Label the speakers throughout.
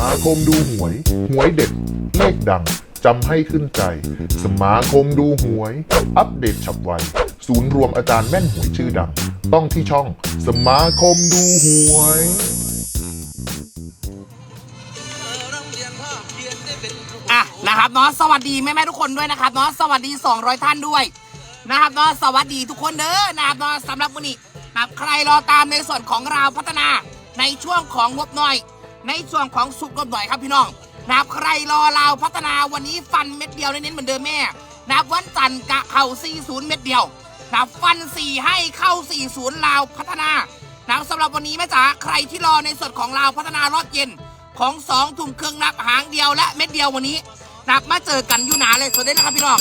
Speaker 1: มาคมดูหวย หวยเด็ดเลขดังจำให้ขึ้นใจ สมาคมดูหวย อัปเดตฉับไว ศูนย์รวมอาจารย์แม่นหวยชื่อดัง ต้องที่ช่อง สมาคมดูหวย
Speaker 2: อะนะครับเนาะสวัสดีแม่แม่ทุกคนด้วยนะครับเนาะสวัสดี 200 ท่านด้วยนะครับเนาะสวัสดีทุกคนเด้อนะครับเนาะสำหรับวันนี้นะครับใครรอตามในส่วนของเราพัฒนาในช่วงของงบหน่อย ในส่วนของสุกงบหน่อยครับพี่น้องนะครับใครรอเราพัฒนาวันนี้ฟันเม็ดเดียวเน้นๆเหมือนเดิมแม่นะครับวันจันทร์กะเข่า40 เม็ดเดียวนับฟัน 4 ให้เข้า 40ลาวพัฒนานับสำหรับวันนี้แม่จ๋าใครที่รอในส่วนของเราพัฒนารอดเย็นของสองถุงเครื่องนับหางเดียวและเม็ดเดียววันนี้นับมาเจอกันอยู่หนาเลยสวัสดีนะครับพี่น้อง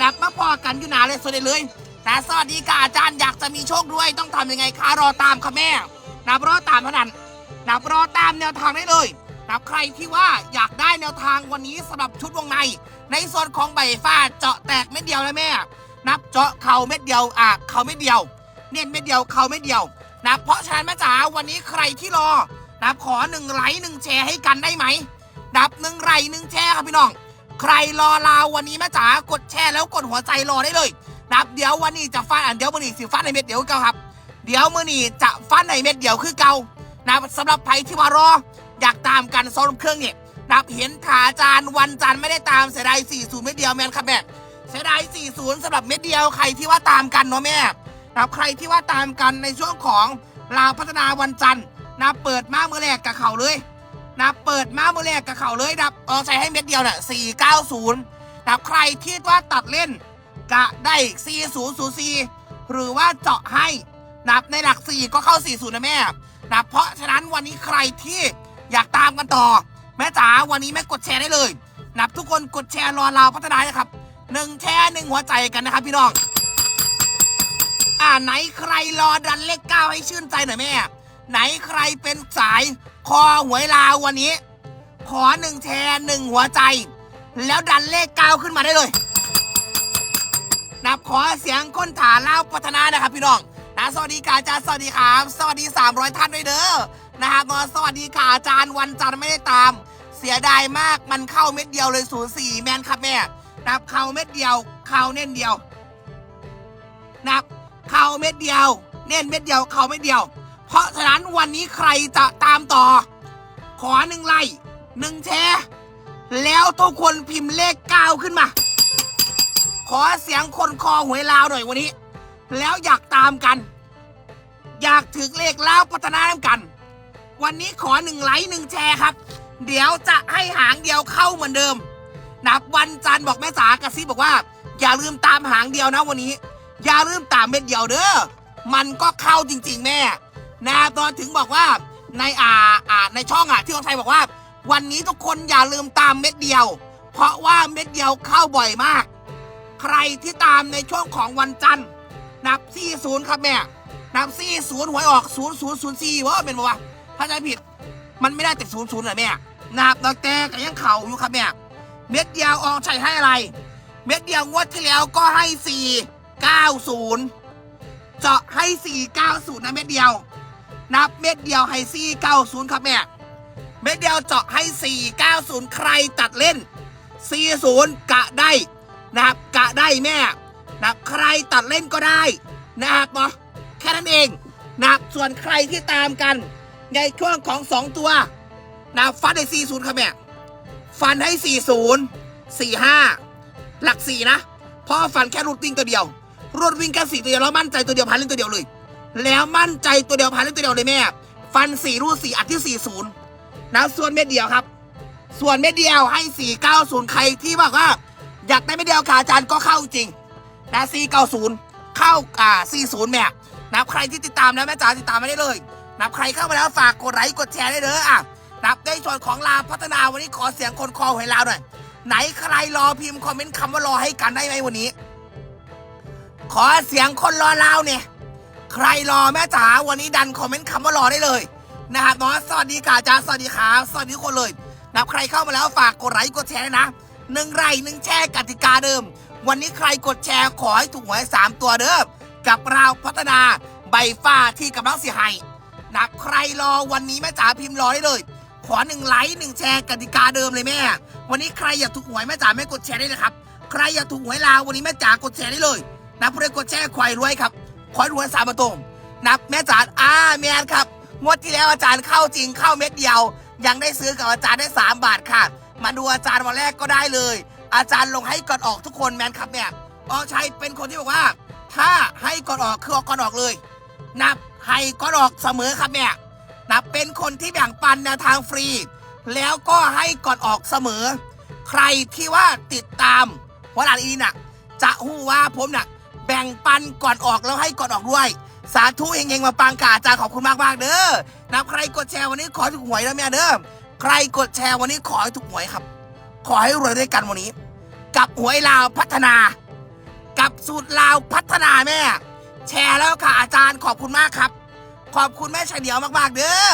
Speaker 2: นับมาพอกันอยู่หนาเลยสวัสดีเลยนะสวัสดีค่ะอาจารย์อยากจะมีโชคด้วยต้องทำยังไงคะรอตามค่ะแม่นับรอตามเท่านั้น นับรอตามแนวทางได้เลยนับใครที่ว่าอยากได้แนวทางวันนี้สำหรับชุดวงใน ในส่วนของใบฟ้าเจาะแตกเม็ดเดียวเลยแม่ นับเจาะเข่าเม็ดเดียวอะเข่าเม็ดเดียว เน้นเม็ดเดียวเข่าเม็ดเดียวนะเพราะฉะนั้นแม่จ๋าวันนี้ใครที่รอนับขอหนึ่งไลค์หนึ่งแชร์ให้กันได้ไหมนับหนึ่งไลค์หนึ่งแชร์ครับพี่น้อง ใครรอลาววันนี้แม่จ๋ากดแชร์แล้วกดหัวใจรอได้เลยนับเดี๋ยววันนี้จะฟันอันเดี๋ยวมือนี้สิฟันในเม็ดเดียวคือเก่าครับ เดี๋ยวมือนี้จะฟันในเม็ดเดียวคือเก่า นับสำหรับใครที่ว่ารอ อยากตามกันซ้อมเครื่องเนี่ยนับเห็นขาจานวันจันไม่ได้ตามเสียดาย40 เม็ดเดียวแมนครับแม่เสียดาย40สำหรับเม็ดเดียวใครที่ว่าตามกันเนาะแม่นับใครที่ว่าตามกันในช่วงของลาวพัฒนาวันจันทร์นะเปิดมาเมื่อแรกกับเขาเลยนะเปิดมาเมื่อแรกกับเขาเลยนะเออใส่ให้เม็ดเดียวเนี่ยสี่เก้าศูนย์นะใครคิดว่าตัดเล่นกะได้สี่ศูนย์ศูนย์สี่หรือว่าเจาะให้นับในหลักสี่ก็เข้าสี่ศูนย์นะแม่ นะเพราะฉะนั้นวันนี้ใครที่อยากตามกันต่อ แม่จ๋าวันนี้แม่กดแชร์ได้เลยนับทุกคนกดแชร์รอเราพัฒนานะครับหนึ่งแชร์หนึ่งหัวใจกันนะครับพี่น้องอ่าไหนใครรอดันเลขเก้าให้ชื่นใจหน่อยแม่ ไหนใครเป็นสายคอหวยลาววันนี้ ขอหนึ่งแชร์หนึ่งหัวใจ แล้วดันเลขเก้าขึ้นมาได้เลยนับขอเสียงค้นฐาเล่าพัฒนานะครับพี่น้อง นะสวัสดีค่ะอาจารย์สวัสดีครับ สวัสดี 300 ท่านด้วยเด้อนะครับสวัสดีค่ะอาจารย์วันจันทร์ไม่ได้ตาม เสียดายมากมันเข้าเม็ดเดียวเลยศูนย์สี่แมนครับแม่นับเข้าเม็ดเดียวเข้าเน้นเดียวนับเข้าเม็ดเดียว เน้นเม็ดเดียวเข้าเม็ดเดียว เพราะฉะนั้นวันนี้ใครจะตามต่อ ขอหนึ่งไลค์หนึ่งแชร์แล้วทุกคนพิมพ์เลขเก้าขึ้นมา ขอเสียงคนคอหวยลาวหน่อยวันนี้ แล้วอยากตามกัน อยากถึงเลขลาวพัฒนาน้ำกัน วันนี้ขอหนึ่งไลค์หนึ่งแชร์ครับ เดี๋ยวจะให้หางเดียวเข้าเหมือนเดิม นับวันจันทร์บอกแม่สากระซิบบอกว่า อย่าลืมตามหางเดียวนะวันนี้ อย่าลืมตามเม็ดเดียวเด้อมันก็เข้าจริง ๆ แม่นะตอนถึงบอกว่าในอ่าอ่าในช่องอะที่คนไทยบอกว่า วันนี้ทุกคนอย่าลืมตามเม็ดเดียว เพราะว่าเม็ดเดียวเข้าบ่อยมาก ใครที่ตามในช่วงของวันจันทร์ นับ40ครับแม่ นับ40หวยออก0004ว่าเป็นปะวะถ้าใจผิด มันไม่ได้แต่00เหรอแม่ นับแล้วแต่ก็ยังเข่าอยู่ครับแม่ เม็ดเดียวออกใช้ให้อะไร เม็ดเดียวงวดที่แล้วก็ให้490เจาะให้490นะเม็ดเดียว นับเม็ดเดียวให้490ครับแม่ เม็ดเดียวเจาะให้490ใครตัดเล่น40กะได้นะครับกะได้แม่ นะใครตัดเล่นก็ได้นะครับเนาะแค่นั้นเองนะครับส่วนใครที่ตามกัน ในช่วงของ 2 ตัวนะครับฟันให้40ครับแม่ฟันให้ 40 45 หลัก 4 นะเพราะฟันแค่รูดวิ่งตัวเดียวรูดวิ่งแค่สี่ตัวเดียวแล้วมั่นใจตัวเดียวพันเล่นตัวเดียวเลย แล้วมั่นใจตัวเดียวพันเล่นตัวเดียวเลยแม่ ฟันสี่รูดสี่อัดที่สี่ศูนย์นะส่วนเม็ดเดียวครับ ส่วนเม็ดเดียวให้สี่เก้าศูนย์ใครที่บอกว่าอยากได้เม็ดเดียวขาจารย์ก็เข้าจริง นะสี่เก้าศูนย์เข้าอ่าสี่ศูนย์แม่นับใครที่ติดตามนะแม่จ๋าติดตามม่ได้เลย นับใครเข้ามาแล้วฝากกดไลค์กดแชร์ได้เลยอะนับในส่วนของลาพัฒนาวันนี้ขอเสียงคนคอหวยลาวหน่อยไหนใครรอพิมพ์คอมเมนต์คำว่ารอให้กันได้ไหมวันนี้ ขอเสียงคนรอลาวเนี่ยใครรอแม่จ๋าวันนี้ดันคอมเมนต์คำว่ารอได้เลยนะครับเนาะสวัสดีค่ะอาจาสวัสดีครับสวัสดีทุกคนเลยนับใครเข้ามาแล้วฝากกดไลค์กดแชร์นะหนึ่งไลค์หนึ่งแชร์กติกาเดิม วันนี้ใครกดแชร์ขอให้ถูกหวยสามตัวเด้อกับเราพัฒนาใบฟ้าที่กำลังเสียหายนับใครรอวันนี้แม่จ๋าพิมพ์รอได้เลย ขอหนึ่งไลค์หนึ่งแชร์กติกาเดิมเลยแม่ วันนี้ใครอยากถูกหวยแม่จ๋าแม่กดแชร์ได้เลยครับ ใครอยากถูกหวยลาววันนี้แม่จ๋ากดแชร์ได้เลยนะผู้ใดกดแชร์ควายรวยครับควายรวยสามประตงนับแม่จ๋าอ่าแมนครับงวดที่แล้วอาจารย์เข้าจริงเข้าเม็ดเดียว ยังได้ซื้อกับอาจารย์ได้ 3 บาทค่ะ มาดูอาจารย์วันแรกก็ได้เลย อาจารย์ลงให้ก่อนออกทุกคนแมนครับเนี่ยออชัยเป็นคนที่บอกว่า ถ้าให้ก่อนออกคือออกก่อนออกเลย นับให้ก่อนออกเสมอครับเนี่ยนับเป็นคนที่แบ่งปันแนวทางฟรี แล้วก็ให้ก่อนออกเสมอ ใครที่ว่าติดตามหัวหลานอีน่ะจะหู้ว่าผมน่ะแบ่งปันก่อนออกแล้วให้ก่อนออกด้วย สาธุเฮงๆมาปังกาอาจารย์ขอบคุณมากมากๆเด้อนับใครกดแชร์วันนี้ขอให้ถูกหวยแล้วแม่เด้อใครกดแชร์วันนี้ขอให้ถูกหวยครับ ขอให้รวยด้วยกันวันนี้ กับหวยลาวพัฒนา กับสูตรลาวพัฒนาแม่ แชร์แล้วค่ะอาจารย์ขอบคุณมากครับ ขอบคุณแม่ชายเดียวมากๆ เด้อ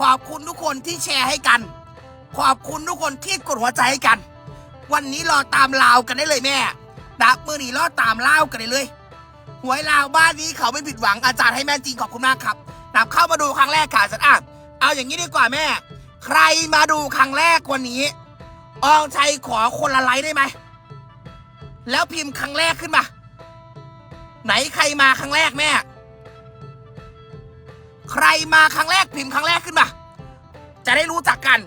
Speaker 2: ขอบคุณทุกคนที่แชร์ให้กัน ขอบคุณทุกคนที่กดหัวใจให้กัน วันนี้รอตามลาวกันได้เลยแม่ดับมือหนีรอตามลาวกันได้เลยหวยลาวบ้านนี้เขาไม่ผิดหวังอาจารย์ให้แม่จริงขอบคุณมากครับนับเข้ามาดูครั้งแรกค่ะอาจารย์อะเอาอย่างนี้ดีกว่าแม่ ใครมาดูครั้งแรกวันนี้อองชัยขอคนละไลค์ได้ไหม แล้วพิมพ์ครั้งแรกขึ้นมา ไหนใครมาครั้งแรกแม่ ใครมาครั้งแรกพิมพ์ครั้งแรกขึ้นมา จะได้รู้จักกัน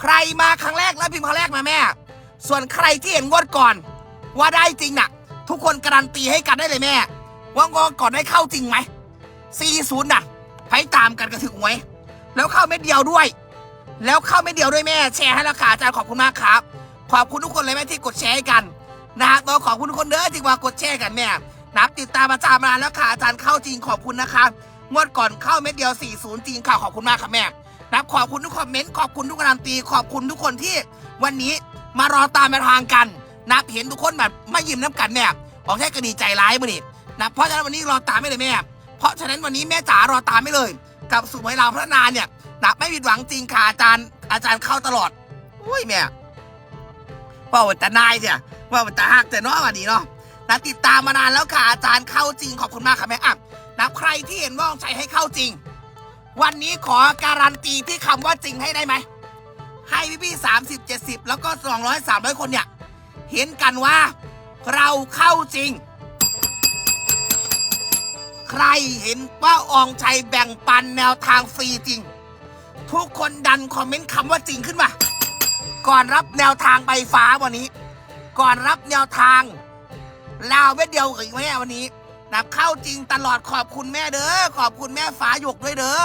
Speaker 2: ใครมาครั้งแรกแล้วพิมพ์ครั้งแรกมาแม่ ส่วนใครที่เห็นงวดก่อน ว่าได้จริงน่ะ ทุกคนการันตีให้กันได้เลยแม่ ว่างวดก่อนได้เข้าจริงไหม40น่ะให้ตามกันกระถึงไว้แล้วเข้าเม็ดเดียวด้วย แล้วเข้าเม็ดเดียวด้วยแม่ แชร์ให้แล้วค่ะอาจารย์ขอบคุณมากครับ ขอบคุณทุกคนเลยแม่ที่กดแชร์ให้กัน นะครับเราขอบคุณทุกคนเด้อที่ว่ากดแชร์กันแม่นับติดตามอาจารย์มานานแล้วค่ะอาจารย์เข้าจริงขอบคุณนะครับงวดก่อนเข้าเม็ดเดียว 40 จริงค่ะขอบคุณมากครับแม่นับขอบคุณทุกคอมเมนต์ขอบคุณทุกการันตีขอบคุณทุกคนที่วันนี้มารอตามแนวทางกัน นับเห็นทุกคนแบบไม่ยิ้มน้ำกันแม่ออกแค่กระดีใจร้ายมาดินะเพราะฉะนั้นวันนี้รอตามไม่เลยแม่ เพราะฉะนั้นวันนี้แม่จ๋ารอตามไม่เลย กับสุไว้เราพัฒนาเนี่ยนับไม่ผิดหวังจริงค่ะอาจารย์อาจารย์เข้าตลอดอุ้ยแม่ว่าวันตานายเนี่ย ว่าวันตาหักแต่เนาะวันนี้เนาะนะติดตามมานานแล้วค่ะอาจารย์เข้าจริงขอบคุณมากค่ะแม่อะนะใครที่เห็นว่าใช้ให้เข้าจริง วันนี้ขอการันตีที่คำว่าจริงให้ได้ไหมให้พี่พี่สามสิบเจ็ดสิบแล้วก็สองร้อยสามร้อยคนเนี่ย เห็นกันว่าเราเข้าจริง ใครเห็นว่าอองชัยแบ่งปันแนวทางฟรีจริง ทุกคนดันคอมเมนต์คำว่าจริงขึ้นมา ก่อนรับแนวทางใบฟ้าวันนี้ ก่อนรับแนวทางลาวเม็ดเดียวอีกไหมเนี่ยวันนี้นับเข้าจริงตลอดขอบคุณแม่เด้อขอบคุณแม่ฟ้าหยกด้วยเด้อ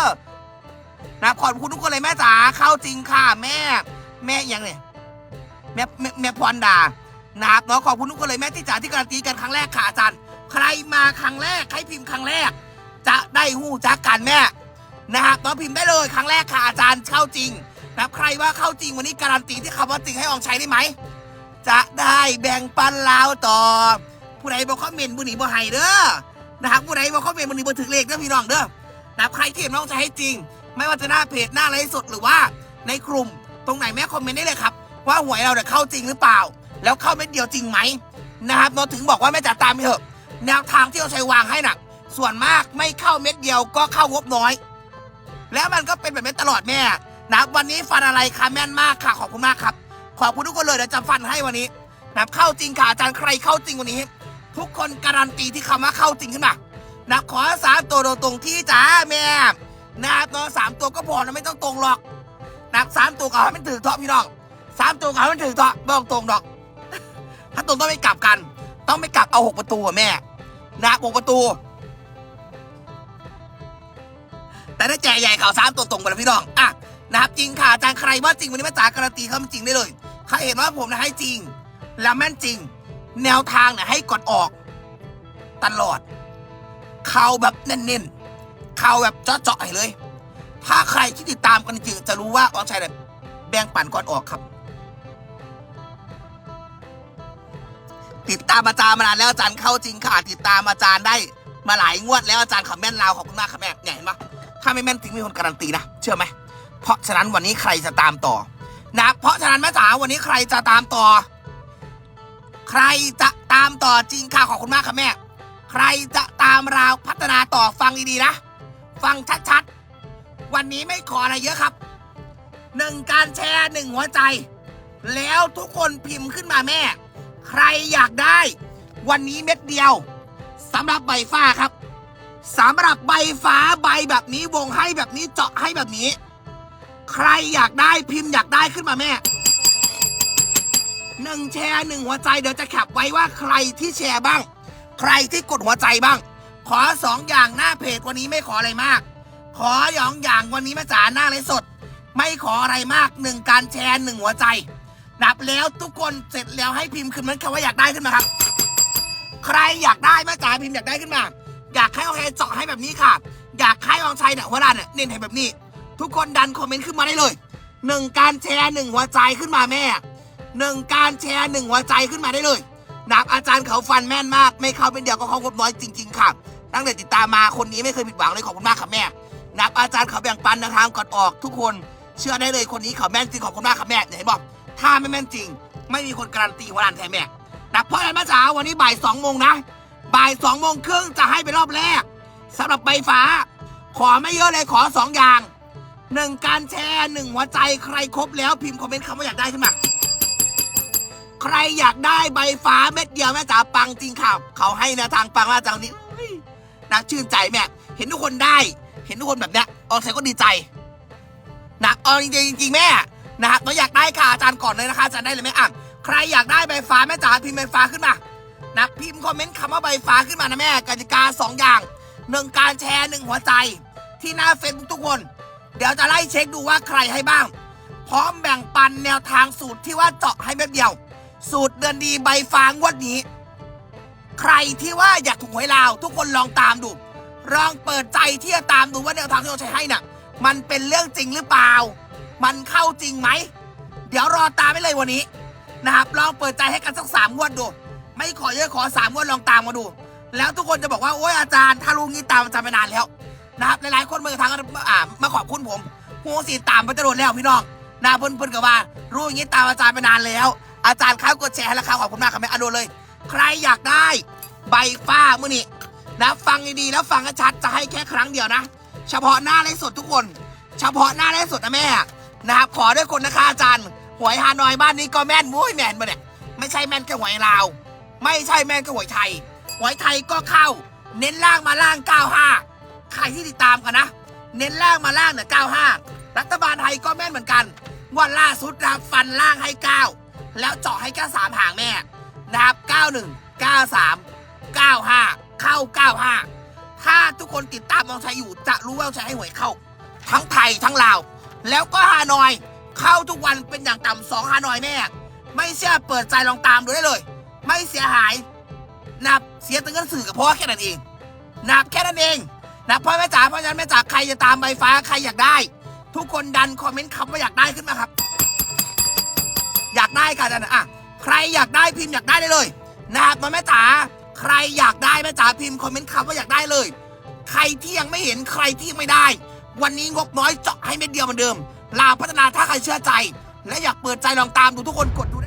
Speaker 2: นะขอบคุณทุกคนเลยแม่จ๋าเข้าจริงค่ะแม่ แม่ยังเนี่ยแม่แม่แม่พรดานับเนาะขอบคุณทุกคนเลยแม่ที่จ๋าที่การันตีกันครั้งแรกค่ะอาจารย์ใครมาครั้งแรกให้พิมพ์ครั้งแรก จะได้หู้จักกันแม่นะครับเนาะพิมพ์ได้เลยครั้งแรกค่ะอาจารย์เข้าจริงนับใครว่าเข้าจริงวันนี้การันตีที่คำว่าจริงให้อองใช้ได้ไหม จะได้แบ่งปันลาวต่อ ผู้ใดบอกคอมเมนต์บุหนีบ่ให้เด้อนะครับผู้ใดบอกคอมเมนต์บุหนีบ่ถึงเลขเด้อพี่น้องเด้อนะครับใครที่เห็นน้องใช้ให้จริง ไม่ว่าจะหน้าเพจหน้าไลฟ์สดหรือว่าในกลุ่มตรงไหนแม่คอมเมนต์ได้เลยครับ ว่าหวยเราเนี่ยเข้าจริงหรือเปล่า แล้วเข้าเม็ดเดียวจริงไหมนะครับเราถึงบอกว่าแม่จ๋าตามไปเถอะ แนวทางที่เราใช้วางให้น่ะส่วนมากไม่เข้าเม็ดเดียวก็เข้างบน้อย แล้วมันก็เป็นแบบนี้ตลอดแม่นะวันนี้ฟันอะไรคะแม่นมากค่ะขอบคุณมากครับ ขอบคุณทุกคนเลยเดี๋ยวจะฟันให้วันนี้นะเข้าจริงค่ะอาจารย์ใครเข้าจริงวันนี้ ทุกคนการันตีที่คำว่าเข้าจริงขึ้นมานะขอสามตัวตรงที่จ้าแม่นะครับเนาะสามตัวก็พอนะไม่ต้องตรงหรอกนะสามตัวก็ให้มันถือเถาะพี่น้องสามตัวก็ให้มันถือเถาะไม่ต้องตรงหรอก ถ้าตรงต้องไม่กลับกัน ต้องไม่กลับเอาหกประตูอะแม่นะหกประตู แต่ถ้าแจกใหญ่ข่าวสามตัวตรงไปแล้วพี่น้องอะนะครับจริงค่ะอาจารย์ใครว่าจริงวันนี้แม่จ๋าการันตีเขาจริงได้เลย ใครเห็นว่าผมนะให้จริง แล้วแม่นจริง แนวทางเนี่ยให้กดออก ตลอด เข่าแบบเน้นๆ เข่าแบบเจาะๆให้เลย ถ้าใครที่ติดตามกันจริงจะรู้ว่าออนชัยเนี่ยแบ่งปั่นก่อนออกครับ ติดตามอาจารย์มานานแล้วอาจารย์เข้าจริงค่ะ ติดตามอาจารย์ได้มาหลายงวดแล้วอาจารย์ขับแม่นลาวขอบคุณมากครับแม่เนี่ยเห็นปะถ้าไม่แม่นจริงมีคนการันตีนะเชื่อไหมเพราะฉะนั้นวันนี้ใครจะตามต่อ นะเพราะฉะนั้นแม่จ๋าวันนี้ใครจะตามต่อ ใครจะตามต่อจริงค่ะขอบคุณมากค่ะแม่ ใครจะตามราวพัฒนาต่อฟังดีๆนะ ฟังชัดๆ วันนี้ไม่ขออะไรเยอะครับหนึ่งการแชร์หนึ่งหัวใจ แล้วทุกคนพิมพ์ขึ้นมาแม่ ใครอยากได้ วันนี้เม็ดเดียวสำหรับใบฟ้าครับสำหรับใบฟ้าใบแบบนี้วงให้แบบนี้เจาะให้แบบนี้ ใครอยากได้พิมพ์อยากได้ขึ้นมาแม่หนึ่งแชร์หนึ่งหัวใจเดี๋ยวจะแคปไว้ว่าใครที่แชร์บ้าง ใครที่กดหัวใจบ้าง ขอสองอย่างหน้าเพจวันนี้ไม่ขออะไรมาก ขอสองอย่างวันนี้มาจ๋าหน้าไลฟ์สด ไม่ขออะไรมากหนึ่งการแชร์หนึ่งหัวใจนับแล้วทุกคนเสร็จแล้วให้พิมพ์ขึ้นมันคำว่าอยากได้ขึ้นมาครับ ใครอยากได้แม่จ๋าพิมพ์อยากได้ขึ้นมา อยากให้อองชัยเจาะให้แบบนี้ค่ะ อยากให้อองชัยเนี่ยหัวดันเนี่ยเน้นให้แบบนี้ ทุกคนดันคอมเมนต์ขึ้นมาได้เลยหนึ่งการแชร์หนึ่งหัวใจขึ้นมาแม่หนึ่งการแชร์หนึ่งหัวใจขึ้นมาได้เลยนับอาจารย์เขาฟันแม่นมาก ไม่เข้าเป็นเดียวก็เขางบน้อยจริง ๆ ค่ะ ตั้งแต่ติดตามมาคนนี้ไม่เคยผิดหวังเลยขอบคุณมากครับแม่นับอาจารย์เขาแบ่งปันนวทางก่อนออกทุกคนเชื่อได้เลยคนนี้เขาแม่นจริงขอบคุณมากครับแม่เห็นบอกถ้าไม่แม่นจริง ไม่มีคนการันตีหัวดันแทนแม่นับเพราะฉะนั้นแม่จ๋าวันนี้บ่ายสองโมงนะบ่ายสองโมงครึ่งจะให้เป็นรอบแรกสำหรับใบฟ้า ขอไม่เยอะเลยขอสองอย่าง หนึ่งการแชร์หนึ่งหัวใจใครครบแล้วพิมพ์คอมเมนต์คำว่าอยากได้ขึ้นมา ใครอยากได้ใบฟ้าเม็ดเดียวแม่จ๋าปังจริงค่ะเขาให้แนวทางปังมาจังนี้นักชื่นใจแม่เห็นทุกคนได้ เห็นทุกคนแบบเนี้ยออกใส่ก็ดีใจนะเอาจริงจริงแม่นะครับเราอยากได้ค่ะอาจารย์ก่อนเลยนะคะอาจารย์ได้เลยไหมอะใครอยากได้ใบฟ้าแม่จ๋าพิมพ์ใบฟ้าขึ้นมานะพิมพ์คอมเมนต์คำว่าใบฟ้าขึ้นมานะแม่กติกาสองอย่างหนึ่งการแชร์หนึ่งหัวใจ ที่หน้าเฟซบุ๊กทุกคน เดี๋ยวจะไล่เช็คดูว่าใครให้บ้าง พร้อมแบ่งปันแนวทางสูตรที่ว่าเจาะให้เม็ดเดียว สูตรเดือนดีใบฟางวดนี้ ใครที่ว่าอยากถูกหวยลาว ทุกคนลองตามดู ลองเปิดใจที่จะตามดูว่าแนวทางที่เราใช้ให้น่ะ มันเป็นเรื่องจริงหรือเปล่า มันเข้าจริงไหม เดี๋ยวรอตามไปเลยวันนี้นะครับลองเปิดใจให้กันสักสามงวดดู ไม่ขอเยอะขอสามงวดลองตามมาดู แล้วทุกคนจะบอกว่าโอ้ยอาจารย์ถ้ารู้งี้ตามอาจารย์ไปนานแล้ว นะครับหลายๆคนมาทางอ่ามาขอบคุณผมหัวสีตามไปตลอดแล้วพี่น้องนะเพิ่นเพิ่นกับว่า รู้อย่างนี้ตามอาจารย์ไปนานแล้ว อาจารย์ครับกดแชร์ให้แล้วครับขอบคุณมากครับแม่อนุเลย ใครอยากได้ใบฟ้ามื่อนี้นะฟังดีๆแล้วฟังให้ชัดจะให้แค่ครั้งเดียวนะ เฉพาะหน้าไลฟ์สดทุกคน เฉพาะหน้าไลฟ์สดนะแม่นะครับขอด้วยคนนะคะอาจารย์หวยฮานอยบ้านนี้ก็แม่นมุ้ยแม่นมาเนี่ยไม่ใช่แม่นแค่หวยลาว ไม่ใช่แม่นแค่หวยไทย หวยไทยก็เข้า เน้นล่างมาล่าง 95 ใครที่ติดตามกันนะ เน้นล่างมาล่างเหนี่ย95 รัฐบาลไทยก็แม่นเหมือนกันงวันล่าสุดนะครับฟันล่างให้ 9 แล้วเจาะให้แค่สามหางแม่นะครับ91 93 95 เข้า 95 ถ้าทุกคนติดตามมองชัยอยู่จะรู้ว่าชัยให้หวยเข้า ทั้งไทยทั้งลาว แล้วก็ฮานอยเข้าทุกวันเป็นอย่างต่ำสองฮานอยแม่ ไม่เชื่อเปิดใจลองตามดูได้เลย ไม่เสียหายนับเสียตังค์สื่อกับพ่อแค่นั้นเองนับแค่นั้นเอง นะพ่อแม่จ๋าเพราะฉะนั้นแม่จ๋าใครจะตามใบฟ้าใครอยากได้ ทุกคนดันคอมเมนต์คำว่าอยากได้ขึ้นมาครับ อยากได้ค่ะอาจารย์อะใครอยากได้พิมพ์อยากได้ได้เลยนะครับแม่จ๋าใครอยากได้แม่จ๋าพิมพ์คอมเมนต์คำว่าอยากได้เลย ใครที่ยังไม่เห็นใครที่ยังไม่ได้ วันนี้งบน้อยเจาะให้เม็ดเดียวเหมือนเดิมลาวพัฒนาถ้าใครเชื่อใจ และอยากเปิดใจลองตามดูทุกคนกดดูได้